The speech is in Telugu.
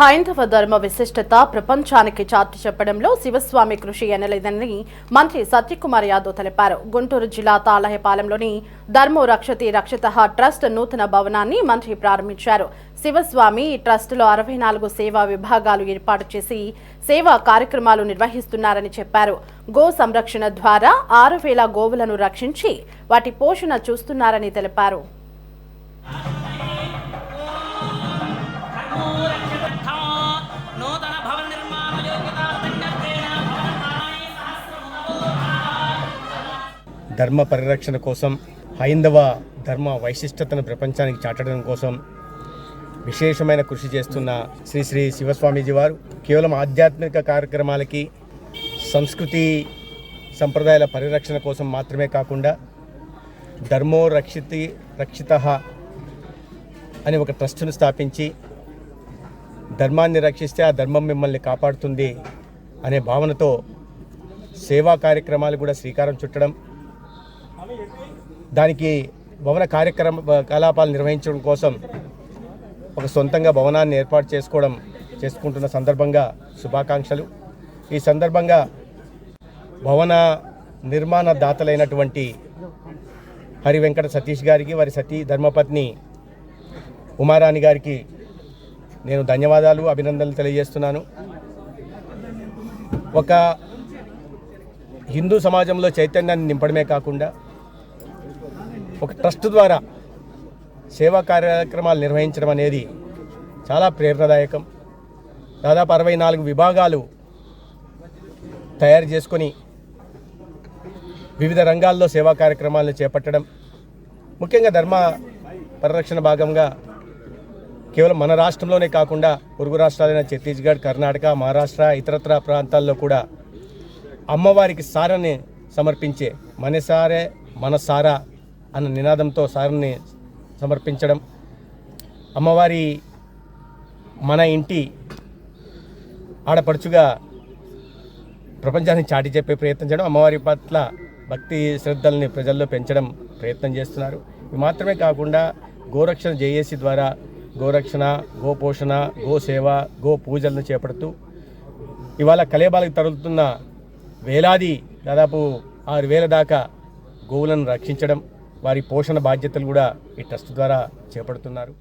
హైందవ ధర్మ విశిష్టత ప్రపంచానికి చాటి చెప్పడంలో శివస్వామి కృషి ఎనలేదని మంత్రి సత్యకుమార్ యాదవ్ తెలిపారు. గుంటూరు జిల్లా తాళహపాలెంలోని ధర్మో రక్షతి రక్షిత ట్రస్ట్ నూతన భవనాన్ని మంత్రి ప్రారంభించారు. శివస్వామి ఈ ట్రస్టులో అరవై నాలుగు సేవా విభాగాలు ఏర్పాటు చేసి సేవా కార్యక్రమాలు నిర్వహిస్తున్నారని చెప్పారు. గో సంరక్షణ ద్వారా ఆరు వేల గోవులను రక్షించి వాటి పోషణ చూస్తున్నారని తెలిపారు. ధర్మ పరిరక్షణ కోసం హైందవ ధర్మ వైశిష్టతను ప్రపంచానికి చాటడం కోసం విశేషమైన కృషి చేస్తున్న శ్రీ శ్రీ శివస్వామీజీ వారు కేవలం ఆధ్యాత్మిక కార్యక్రమాలకి సంస్కృతి సంప్రదాయాల పరిరక్షణ కోసం మాత్రమే కాకుండా ధర్మో రక్షితి రక్షిత అని ఒక ట్రస్టును స్థాపించి ధర్మాన్ని రక్షిస్తే ఆ ధర్మం మిమ్మల్ని కాపాడుతుంది అనే భావనతో సేవా కార్యక్రమాలు కూడా శ్రీకారం చుట్టడం దానికి భవన కార్యక్రమ కలాపాలు నిర్వహించడం కోసం ఒక సొంతంగా భవనాన్ని ఏర్పాటు చేసుకోవడం చేసుకుంటున్న సందర్భంగా శుభాకాంక్షలు. ఈ సందర్భంగా భవన నిర్మాణ దాతలైనటువంటి హరి వెంకట సతీష్ గారికి వారి సతీ ధర్మపత్ని ఉమారాణి గారికి నేను ధన్యవాదాలు అభినందనలు తెలియజేస్తున్నాను. ఒక హిందూ సమాజంలో చైతన్యాన్ని నింపడమే కాకుండా ఒక ట్రస్ట్ ద్వారా సేవా కార్యక్రమాలు నిర్వహించడం అనేది చాలా ప్రేరణదాయకం. దాదాపు అరవై నాలుగు విభాగాలు తయారు చేసుకొని వివిధ రంగాల్లో సేవా కార్యక్రమాలను చేపట్టడం ముఖ్యంగా ధర్మ పరిరక్షణ భాగంగా కేవలం మన రాష్ట్రంలోనే కాకుండా పొరుగు రాష్ట్రాలైన ఛత్తీస్గఢ్ కర్ణాటక మహారాష్ట్ర ఇతరత్ర ప్రాంతాల్లో కూడా అమ్మవారికి సారని సమర్పించే మనసారే మనసారా అన్న నినాదంతో సార్ని సమర్పించడం. అమ్మవారి మన ఇంటి ఆడపడుచుగా ప్రపంచాన్ని చాటి చెప్పే ప్రయత్నం చేయడం అమ్మవారి పట్ల భక్తి శ్రద్ధల్ని ప్రజల్లో పెంచడం ప్రయత్నం చేస్తున్నారు. ఇవి మాత్రమే కాకుండా గోరక్షణ జేఏసీ ద్వారా గోరక్షణ గోపోషణ గోసేవ గో పూజలను చేపడుతూ ఇవాళ కలేబాలకు తరుగుతున్న వేలాది దాదాపు ఆరు వేల దాకా గోవులను రక్షించడం వారి పోషణ బాధ్యతలు కూడా ఈ ట్రస్ట్ ద్వారా చేపడుతున్నారు.